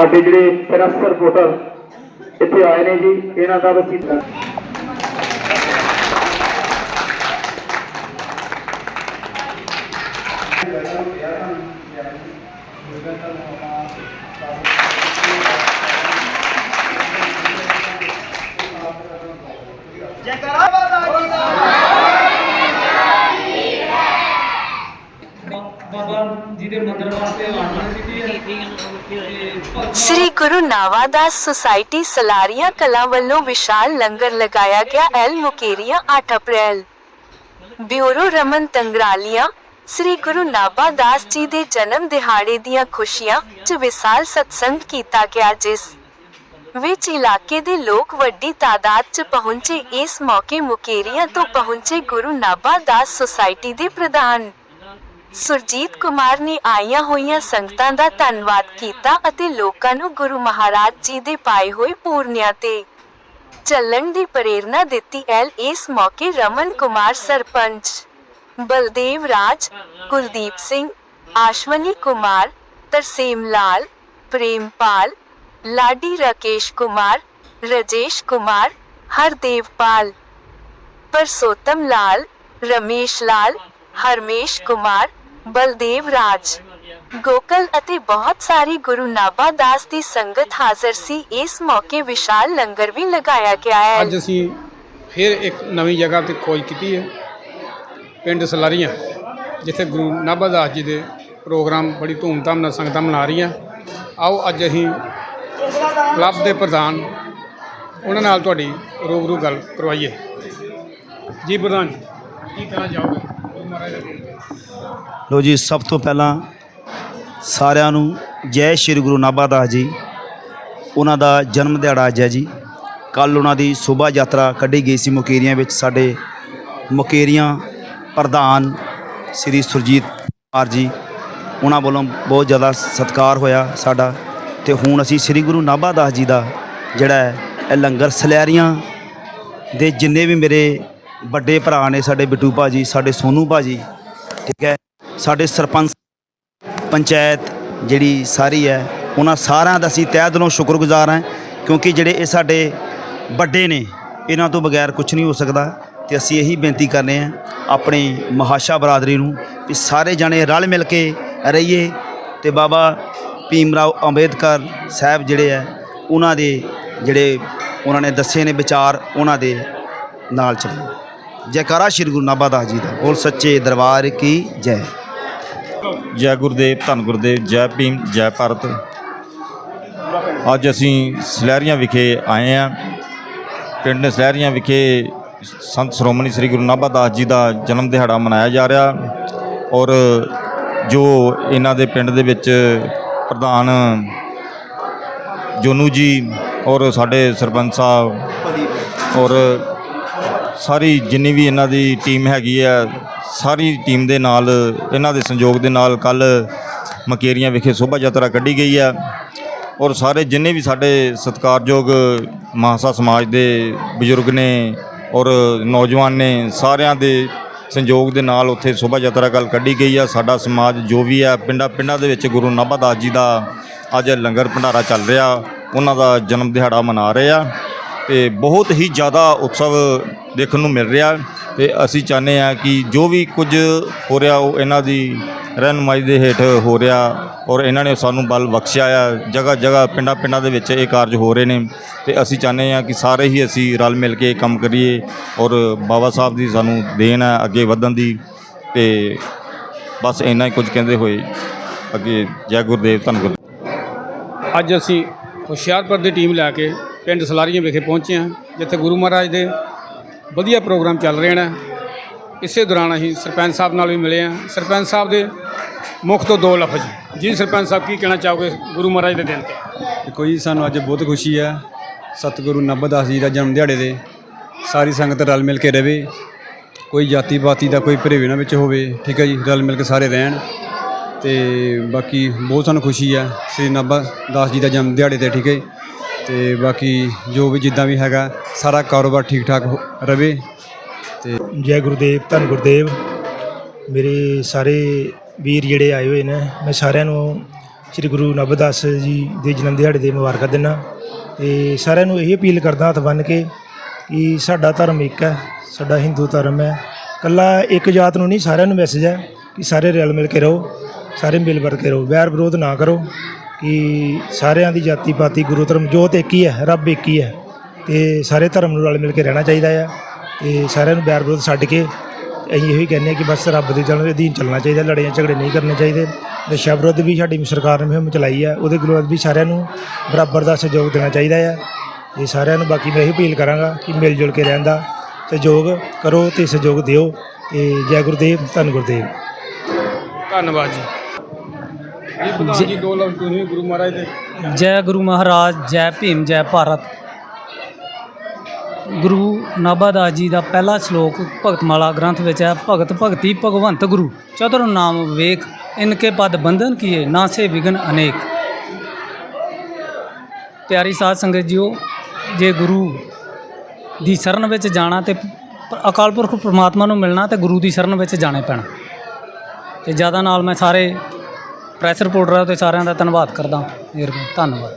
ਸਾਡੇ ਜਿਹੜੇ press reporter ਇੱਥੇ ਆਏ ਨੇ ਜੀ ਇਹਨਾਂ ਦਾ ਅਸੀਂ ਬਾਬਾ ਜੀ ਦੇ ਮੰਦਰ ਵਾਸਤੇ ਆਉਣਾ ਸੀ ਸ੍ਰੀ ਗੁਰੂ ਨਾਵਾਦਾਸ ਸੁਸਾਇਟੀ ਸਲਾਰੀਆ ਕਲਾਂ ਵੱਲੋਂ ਵਿਸ਼ਾਲ ਲੰਗਰ ਲਗਾਇਆ ਗਿਆ ਐਲ ਮੁਕੇਰੀਆ 8 ਅਪ੍ਰੈਲ। ਬਿਊਰੋ ਰਮਨ ਤੰਗਰਾਲੀਆ ਸ੍ਰੀ ਗੁਰੂ ਨਾਵਾਦਾਸ ਜੀ ਦੇ ਜਨਮ ਦਿਹਾੜੇ ਦੀਆਂ ਖੁਸ਼ੀਆਂ 'ਚ ਵਿਸ਼ਾਲ ਸਤਸੰਗ ਕੀਤਾ ਗਿਆ ਜਿਸ ਵਿੱਚ ਇਲਾਕੇ ਦੇ ਲੋਕ ਵੱਡੀ ਤਾਦਾਦ 'ਚ ਪਹੁੰਚੇ ਇਸ ਮੌਕੇ ਮੁਕੇਰੀਆਂ ਤੋਂ ਪਹੁੰਚੇ ਗੁਰੂ ਨਾਵਾਦਾਸ ਸੁਸਾਇਟੀ ਦੇ ਪ੍ਰਧਾਨ ਸੁਰਜੀਤ ਕੁਮਾਰ ਨੇ ਆਈਆਂ ਹੋਈਆਂ ਸੰਗਤਾਂ ਦਾ ਧੰਨਵਾਦ ਕੀਤਾ ਅਤੇ ਲੋਕਾਂ ਨੂੰ ਗੁਰੂ ਮਹਾਰਾਜ ਜੀ ਦੇ ਪਾਏ ਹੋਏ ਪੂਰਨਿਆਂ ਤੇ। ਚੱਲਣ ਦੀ ਪ੍ਰੇਰਣਾ ਦਿੱਤੀ ਐਲ ਇਸ ਮੌਕੇ ਰਮਨ ਕੁਮਾਰ ਸਰਪੰਚ। ਬਲਦੇਵ ਰਾਜ, ਕੁਲਦੀਪ ਸਿੰਘ, ਆਸ਼ਵਨੀ ਕੁਮਾਰ, ਤਰਸੇਮ ਲਾਲ, ਪ੍ਰੇਮਪਾਲ, ਲਾਡੀ ਰਾਕੇਸ਼ ਕੁਮਾਰ, ਰਜੇਸ਼ ਕੁਮਾਰ, ਹਰਦੇਵ ਪਾਲ। ਪਰਸੋਤਮ ਲਾਲ, ਰਮੇਸ਼ ਲਾਲ, ਹਰਮੇਸ਼ ਕੁਮਾਰ ਬਲਦੇਵ ਰਾਜ। ਗੋਕਲ ਅਤੇ ਬਹੁਤ ਸਾਰੀ ਗੁਰੂ ਨਾਭਾ ਦਾਸ ਦੀ ਸੰਗਤ ਹਾਜ਼ਰ ਸੀ। ਇਸ ਮੌਕੇ ਵਿਸ਼ਾਲ ਲੰਗਰ ਵੀ ਲਗਾਇਆ ਗਿਆ ਹੈ। ਅੱਜ ਅਸੀਂ ਫਿਰ ਇੱਕ ਨਵੀਂ ਜਗ੍ਹਾ ਤੇ ਖੋਜ ਕੀਤੀ ਹੈ। ਪਿੰਡ ਸਲਾਰੀਆਂ, ਜਿੱਥੇ ਗੁਰੂ ਨਾਭਾ ਦਾਸ ਜੀ ਦੇ ਪ੍ਰੋਗਰਾਮ ਬੜੀ ਧੂਮਧਾਮ ਨਾਲ ਸੰਗਤਾਂ ਮਨਾ ਰਹੀਆਂ। ਆਓ ਅੱਜ ਅਸੀਂ ਕਲੱਬ ਦੇ ਪ੍ਰਧਾਨ, ਉਹਨਾਂ ਨਾਲ ਤੁਹਾਡੀ ਰੂਬਰੂ ਗੱਲ ਕਰਵਾਈਏ। ਜੀ ਪ੍ਰਧਾਨ ਜੀ, ਕੀ ਕਹਿਣਾ ਚਾਹੋਗੇ? ਲੋ ਜੀ, ਸਭ ਤੋਂ ਪਹਿਲਾਂ ਸਾਰਿਆਂ ਨੂੰ ਜੈ ਸ਼੍ਰੀ ਗੁਰੂ ਨਾਭਾ ਦਾਸ ਜੀ। ਉਹਨਾਂ ਦਾ ਜਨਮ ਦਿਹਾੜਾ ਅੱਜ ਹੈ ਜੀ। ਕੱਲ ਉਹਨਾਂ ਦੀ ਸ਼ੋਭਾ ਯਾਤਰਾ ਕੱਢੀ ਗਈ ਸੀ ਮੁਕੇਰੀਆਂ ਵਿੱਚ ਸਾਡੇ ਮੁਕੇਰੀਆਂ ਪ੍ਰਧਾਨ ਸ੍ਰੀ ਸੁਰਜੀਤ ਕੁਮਾਰ ਜੀ। ਉਹਨਾਂ ਵੱਲੋਂ ਬਹੁਤ ਜ਼ਿਆਦਾ ਸਤਿਕਾਰ ਹੋਇਆ ਸਾਡਾ ਤੇ ਹੁਣ ਅਸੀਂ ਸ੍ਰੀ ਗੁਰੂ ਨਾਭਾ ਦਾਸ ਜੀ ਦਾ ਜਿਹੜਾ ਇਹ ਲੰਗਰ ਸਲੈਰੀਆਂ ਦੇ ਜਿੰਨੇ ਵੀ ਮੇਰੇ ਵੱਡੇ ਭਰਾ ਨੇ ਸਾਡੇ ਬਿੱਟੂ ਭਾਜੀ, ਸਾਡੇ ਸੋਨੂ ਭਾਜੀ, ਠੀਕ ਹੈ? ਸਾਡੇ ਸਰਪੰਚ, ਪੰਚਾਇਤ ਜਿਹੜੀ ਸਾਰੀ ਹੈ, ਉਹਨਾਂ ਸਾਰਿਆਂ ਦਾ ਅਸੀਂ ਤਹਿ ਦਿਲੋਂ ਸ਼ੁਕਰਗੁਜ਼ਾਰ ਹਾਂ ਕਿਉਂਕਿ ਜਿਹੜੇ ਇਹ ਸਾਡੇ ਵੱਡੇ ਨੇ, ਇਹਨਾਂ ਤੋਂ ਬਗੈਰ ਕੁਝ ਨਹੀਂ ਹੋ ਸਕਦਾ ਤੇ ਅਸੀਂ ਇਹੀ ਬੇਨਤੀ ਕਰਨੇ ਆ ਆਪਣੀ ਮਹਾਸ਼ਾ ਬਰਾਦਰੀ ਨੂੰ ਕਿ ਸਾਰੇ ਜਣੇ ਰਲ ਮਿਲ ਕੇ ਰਹੀਏ ਤੇ ਬਾਬਾ ਭੀਮ ਰਾਓ ਅੰਬੇਦਕਰ ਸਾਹਿਬ ਜਿਹੜੇ ਹੈ, ਉਹਨਾਂ ਦੇ ਜਿਹੜੇ ਉਹਨਾਂ ਨੇ ਦੱਸੇ ਨੇ ਵਿਚਾਰ, ਉਹਨਾਂ ਦੇ ਨਾਲ ਚੱਲੀਏ। ਜੈਕਾਰਾ ਸ਼੍ਰੀ ਗੁਰੂ ਨਾਭਾ ਦਾਸ ਜੀ ਦਾ। ਬੋਲ ਸੱਚੇ ਦਰਬਾਰ ਕੀ ਜੈ। ਜੈ ਗੁਰਦੇਵ, ਧੰਨ ਗੁਰਦੇਵ, ਜੈ ਭੀਮ, ਜੈ ਭਾਰਤ। ਅੱਜ ਅਸੀਂ ਸਲਹਿਰੀਆਂ ਵਿਖੇ ਆਏ ਹਾਂ। ਪਿੰਡ ਸਲਹਿਰੀਆਂ ਵਿਖੇ ਸੰਤ ਸ਼੍ਰੋਮਣੀ ਸ੍ਰੀ ਗੁਰੂ ਨਾਭਾ ਦਾਸ ਜੀ ਦਾ ਜਨਮ ਦਿਹਾੜਾ ਮਨਾਇਆ ਜਾ ਰਿਹਾ ਔਰ ਜੋ ਇਹਨਾਂ ਦੇ ਪਿੰਡ ਦੇ ਵਿੱਚ ਪ੍ਰਧਾਨ ਜੋਨੂ ਜੀ ਔਰ ਸਾਡੇ ਸਰਪੰਚ ਸਾਹਿਬ ਔਰ ਸਾਰੀ ਜਿੰਨੀ ਵੀ ਇਹਨਾਂ ਦੀ ਟੀਮ ਹੈਗੀ ਆ, ਸਾਰੀ ਟੀਮ ਦੇ ਨਾਲ, ਇਹਨਾਂ ਦੇ ਸੰਯੋਗ ਦੇ ਨਾਲ ਕੱਲ ਮਕੇਰੀਆਂ ਵਿਖੇ ਸ਼ੋਭਾ ਯਾਤਰਾ ਕੱਢੀ ਗਈ ਆ। ਔਰ ਸਾਰੇ ਜਿੰਨੇ ਵੀ ਸਾਡੇ ਸਤਿਕਾਰਯੋਗ ਮਹਾਸਾ ਸਮਾਜ ਦੇ ਬਜ਼ੁਰਗ ਨੇ ਔਰ ਨੌਜਵਾਨ ਨੇ, ਸਾਰਿਆਂ ਦੇ ਸੰਯੋਗ ਦੇ ਨਾਲ ਉੱਥੇ ਸ਼ੋਭਾ ਯਾਤਰਾ ਕੱਲ ਕੱਢੀ ਗਈ ਆ। ਸਾਡਾ ਸਮਾਜ ਜੋ ਵੀ ਆ, ਪਿੰਡਾਂ ਪਿੰਡਾਂ ਦੇ ਵਿੱਚ ਗੁਰੂ ਨਾਭਾ ਦਾਸ ਜੀ ਦਾ ਅੱਜ ਲੰਗਰ ਭੰਡਾਰਾ ਚੱਲ ਰਿਹਾ, ਉਹਨਾਂ ਦਾ ਜਨਮ ਦਿਹਾੜਾ ਮਨਾ ਰਹੇ ਆ। ਤੇ ਬਹੁਤ ਹੀ ਜ਼ਿਆਦਾ ਉਤਸਵ ਦੇਖਣ ਨੂੰ ਮਿਲ ਰਿਹਾ ਤੇ ਅਸੀਂ ਚਾਹੁੰਦੇ ਆ ਕਿ ਜੋ ਵੀ ਕੁਝ ਹੋ ਰਿਹਾ ਉਹ ਇਹਨਾਂ ਦੀ ਰਹਿਨੁਮਾਈ ਦੇ ਹੇਠ ਹੋ ਰਿਹਾ ਔਰ ਇਹਨਾਂ ਨੇ ਸਾਨੂੰ ਬਲ ਬਖਸ਼ਿਆ ਆ। ਜਗ੍ਹਾ ਜਗ੍ਹਾ ਪਿੰਡਾਂ ਪਿੰਡਾਂ ਦੇ ਵਿੱਚ ਇਹ ਕਾਰਜ ਹੋ ਰਹੇ ਨੇ ਤੇ ਅਸੀਂ ਚਾਹੁੰਦੇ ਆ ਕਿ ਸਾਰੇ ਹੀ ਅਸੀਂ ਰਲ ਮਿਲ ਕੇ ਕੰਮ ਕਰੀਏ ਔਰ ਬਾਬਾ ਸਾਹਿਬ ਦੀ ਸਾਨੂੰ ਦੇਣ ਹੈ ਅੱਗੇ ਵਧਣ ਦੀ ਤੇ ਬਸ ਇੰਨਾ ਹੀ ਕੁਝ ਕਹਿੰਦੇ ਹੋਏ ਅੱਗੇ ਜੈ ਗੁਰਦੇਵ ਧੰਨ ਗੁਰਦੇਵ ਅੱਜ ਅਸੀਂ ਹੁਸ਼ਿਆਰਪੁਰ ਦੀ ਟੀਮ ਲੈ ਕੇ ਪਿੰਡ ਸਲਾਰੀਆਂ ਵਿਖੇ ਪਹੁੰਚੇ ਹਾਂ, ਜਿੱਥੇ ਗੁਰੂ ਮਹਾਰਾਜ ਦੇ ਵਧੀਆ ਪ੍ਰੋਗਰਾਮ ਚੱਲ ਰਹੇ ਨੇ, ਇਸੇ ਦੌਰਾਨ ਅਸੀਂ ਸਰਪੰਚ ਸਾਹਿਬ ਨਾਲ ਵੀ ਮਿਲੇ ਹਾਂ। ਸਰਪੰਚ ਸਾਹਿਬ ਦੇ ਮੁੱਖ ਤੋਂ ਦੋ ਲਫ਼ਜ਼। ਜੀ ਸਰਪੰਚ ਸਾਹਿਬ, ਕੀ ਕਹਿਣਾ ਚਾਹੋਗੇ ਗੁਰੂ ਮਹਾਰਾਜ ਦੇ ਦਿਨ ਤੇ? ਦੇਖੋ ਜੀ, ਸਾਨੂੰ ਅੱਜ ਬਹੁਤ ਖੁਸ਼ੀ ਹੈ ਸਤਿਗੁਰੂ ਨਾਭਾ ਜੀ ਦਾ ਜਨਮ ਦਿਹਾੜੇ ਦੇ ਸਾਰੀ ਸੰਗਤ ਰਲ ਮਿਲ ਕੇ ਰਹੇ ਕੋਈ ਜਾਤੀ ਪਾਤੀ ਦਾ ਕੋਈ ਭਰੇਵੇ ਨਾ ਵਿੱਚ ਹੋਵੇ, ਠੀਕ ਹੈ ਜੀ, ਰਲ ਮਿਲ ਕੇ ਸਾਰੇ ਰਹਿਣ। ਤੇ ਬਾਕੀ ਬਹੁਤ ਸਾਨੂੰ ਖੁਸ਼ੀ ਹੈ ਸ੍ਰੀ ਨਾਭਾ ਦਾਸ ਜੀ ਦਾ ਜਨਮ ਦਿਹਾੜੇ ਤੇ, ਠੀਕ ਹੈ ਜੀ। ਤੇ ਬਾਕੀ ਜੋ ਵੀ ਜਿੱਦਾਂ ਵੀ ਹੈਗਾ ਸਾਰਾ ਕਾਰੋਬਾਰ ਠੀਕ ਠਾਕ ਹੋ- ਰਵੇ ਤੇ ਜੈ ਗੁਰਦੇਵ, ਧੰਨ ਗੁਰਦੇਵ। ਮੇਰੇ ਸਾਰੇ ਵੀਰ ਜਿਹੜੇ ਆਏ ਹੋਏ ਨੇ, ਮੈਂ ਸਾਰਿਆਂ ਨੂੰ ਸ੍ਰੀ ਗੁਰੂ ਨਬਦਾਸ ਜੀ ਦੇ ਜਨਮ ਦਿਹਾੜੇ ਦੇ ਮੁਬਾਰਕਾਂ ਦਿੰਦਾ। ਤੇ ਸਾਰਿਆਂ ਨੂੰ ਇਹ ਅਪੀਲ ਕਰਦਾ, ਹੱਥ ਬੰਨ੍ਹ ਕੇ ਕਿ ਸਾਡਾ ਧਰਮ ਇੱਕ ਹੈ, ਸਾਡਾ ਹਿੰਦੂ ਧਰਮ ਹੈ। ਕੱਲਾ ਇੱਕ ਜਾਤ ਨੂੰ ਨਹੀਂ, ਸਾਰਿਆਂ ਨੂੰ ਮੈਸੇਜ ਹੈ ਕਿ ਸਾਰੇ ਰਲ ਮਿਲ ਕੇ ਰਹੋ, ਸਾਰੇ ਮਿਲ ਵਰਤ ਕੇ ਰਹੋ, ਵੈਰ ਵਿਰੋਧ ਨਾ ਕਰੋ ਕਿ ਸਾਰਿਆਂ ਦੀ ਜਾਤੀ ਪਾਤੀ ਗੁਰੂ ਧਰਮ ਜੋਤ ਇੱਕ ਹੀ ਹੈ, ਰੱਬ ਇੱਕ ਹੀ ਹੈ। ਤੇ ਸਾਰੇ ਧਰਮ ਨੂੰ ਰਲ ਮਿਲ ਕੇ ਰਹਿਣਾ ਚਾਹੀਦਾ ਆ ਤੇ ਸਾਰਿਆਂ ਨੂੰ ਵੈਰ ਵਿਰੋਧ ਛੱਡ ਕੇ ਅਸੀਂ ਇਹੀ ਕਹਿੰਦੇ ਹਾਂ ਕਿ ਬਸ ਰੱਬ ਦੇ ਚਲਣ ਦੇ ਅਧੀਨ ਚੱਲਣਾ ਚਾਹੀਦਾ ਲੜਾਈਆਂ ਝਗੜੇ ਨਹੀਂ ਕਰਨੇ ਚਾਹੀਦੇ। ਨਸ਼ਾ ਵਿਰੁੱਧ ਵੀ ਸਾਡੀ ਸਰਕਾਰ ਨੇ ਮੁਹਿੰਮ ਚਲਾਈ ਹੈ ਉਹਦੇ ਵਿਰੁੱਧ ਵੀ ਸਾਰਿਆਂ ਨੂੰ ਬਰਾਬਰ ਦਾ ਸਹਿਯੋਗ ਦੇਣਾ ਚਾਹੀਦਾ ਹੈ ਤੇ ਸਾਰਿਆਂ ਨੂੰ ਬਾਕੀ ਮੈਂ ਇਹੀ ਅਪੀਲ ਕਰਾਂਗਾ ਕਿ ਮਿਲ ਜੁਲ ਕੇ ਰਹਿਣ ਦਾ ਸਹਿਯੋਗ ਕਰੋ ਤੇ ਸਹਿਯੋਗ ਦਿਓ ਤੇ ਜੈ ਗੁਰਦੇਵ ਧੰਨ ਗੁਰਦੇਵ। ਧੰਨਵਾਦ ਜੀ। ਜੀ ਪ੍ਰਧਾਨ ਜੀ ਦੋ ਲਫ਼ਜ਼ ਤੁਸੀਂ ਗੁਰੂ ਮਹਾਰਾਜ ਦੇ। ਜੈ ਗੁਰੂ ਮਹਾਰਾਜ ਜੈ ਭੀਮ ਜੈ ਭਾਰਤ। ਗੁਰੂ ਨਾਭਾਦਾਸ ਜੀ ਦਾ ਪਹਿਲਾ ਸ਼ਲੋਕ ਭਗਤਮਾਲਾ ਗ੍ਰੰਥ ਵਿੱਚ ਹੈ, ਭਗਤ ਭਗਤੀ ਭਗਵੰਤ ਗੁਰੂ। ਚਤੁਰ ਨਾਮ ਵੇਖ, ਇਨਕੇ ਪਦ ਬੰਧਨ ਕੀਏ, ਨਾਸੇ ਵਿਗਨ ਅਨੇਕ। ਪਿਆਰੀ ਸਾਧ ਸੰਗਤ ਜੀਓ, ਜੇ ਗੁਰੂ ਦੀ ਸ਼ਰਨ ਵਿੱਚ ਜਾਣਾ ਤੇ ਅਕਾਲ ਪੁਰਖ ਪ੍ਰਮਾਤਮਾ ਨੂੰ ਮਿਲਣਾ ਤੇ ਗੁਰੂ ਦੀ ਸ਼ਰਨ ਵਿੱਚ ਜਾਣੇ ਪੈਣਾ। ਤੇ ਜ਼ਿਆਦਾ ਨਾਲ ਮੈਂ ਸਾਰੇ ਪ੍ਰੈਸ ਰਿਪੋਰਟਰਾਂ ਤੇ ਸਾਰਿਆਂ ਦਾ ਧੰਨਵਾਦ ਕਰਦਾ। ਮਿਹਰਬਾਨੀ ਧੰਨਵਾਦ।